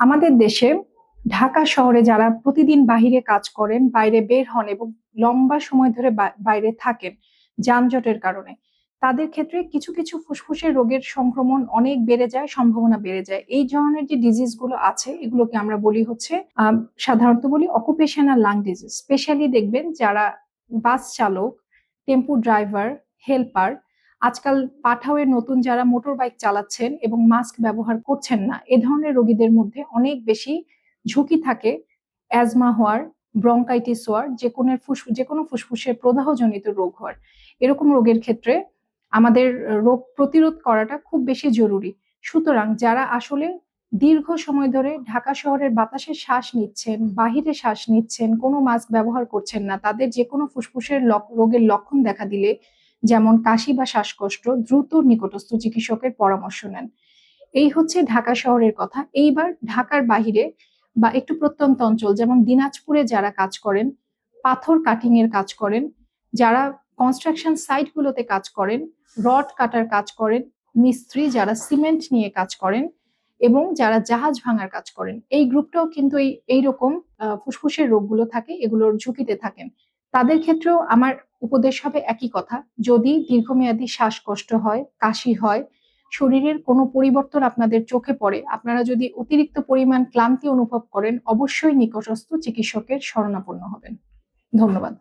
আমাদের দেশে ঢাকা শহরে যারা প্রতিদিন বাহিরে কাজ করেন, বাইরে বের হন এবং লম্বা সময় ধরে বাইরে থাকেন যানজটের কারণে, তাদের ক্ষেত্রে কিছু কিছু ফুসফুসের রোগের সংক্রমণ অনেক বেড়ে যায়, সম্ভাবনা বেড়ে যায়। এই ধরনের যে ডিজিজগুলো আছে, এগুলোকে আমরা বলি হচ্ছে সাধারণত বলি অকুপেশনাল লাং ডিজিজ স্পেশালি দেখবেন যারা বাস চালক, টেম্পু ড্রাইভার, হেল্পার আজকাল পাঠাওয়ের নতুন যারা মোটর বাইক চালাচ্ছেন এবং মাস্ক ব্যবহার করছেন না, এ ধরনের রোগীদের মধ্যে অনেক বেশি ঝুঁকি থাকে অ্যাজমা হওয়ার, ব্রঙ্কাইটিস হওয়ার, যে কোনো ফুস, যে কোনো ফুসফুসের প্রদাহজনিত রোগ হওয়ার। এরকম রোগের ক্ষেত্রে আমাদের রোগ প্রতিরোধ করাটা খুব বেশি জরুরি। সুতরাং যারা আসলে দীর্ঘ সময় ধরে ঢাকা শহরের বাতাসে শ্বাস নিচ্ছেন, বাহিরে শ্বাস নিচ্ছেন, কোনো মাস্ক ব্যবহার করছেন না, তাদের যে কোনো ফুসফুসের রোগের লক্ষণ দেখা দিলে যেমন কাশি বা শ্বাসকষ্ট, দ্রুত নিকটস্থ চিকিৎসকের পরামর্শ নেন। এই হচ্ছে ঢাকা শহরের কথা। এইবার ঢাকার বাহিরে বা একটু প্রত্যন্ত অঞ্চল, যেমন দিনাজপুরে যারা কাজ করেন, পাথর কাটিং এর কাজ করেন, যারা কনস্ট্রাকশন সাইট গুলোতে কাজ করেন, রড কাটার কাজ করেন, মিস্ত্রি যারা সিমেন্ট নিয়ে কাজ করেন, এবং যারা জাহাজ ভাঙার কাজ করেন, এই গ্রুপটাও কিন্তু এই, এইরকম ফুসফুসের রোগগুলো থাকে, এগুলোর ঝুঁকিতে থাকেন। তাদের ক্ষেত্রেও আমার উপদেশ হবে একই কথা। যদি দীর্ঘমেয়াদী শ্বাসকষ্ট হয়, কাশি হয়, শরীরের কোনো পরিবর্তন আপনাদের চোখে পড়ে, আপনারা যদি অতিরিক্ত পরিমাণ ক্লান্তি অনুভব করেন, অবশ্যই নিকটস্থ চিকিৎসকের শরণাপন্ন হবেন। ধন্যবাদ।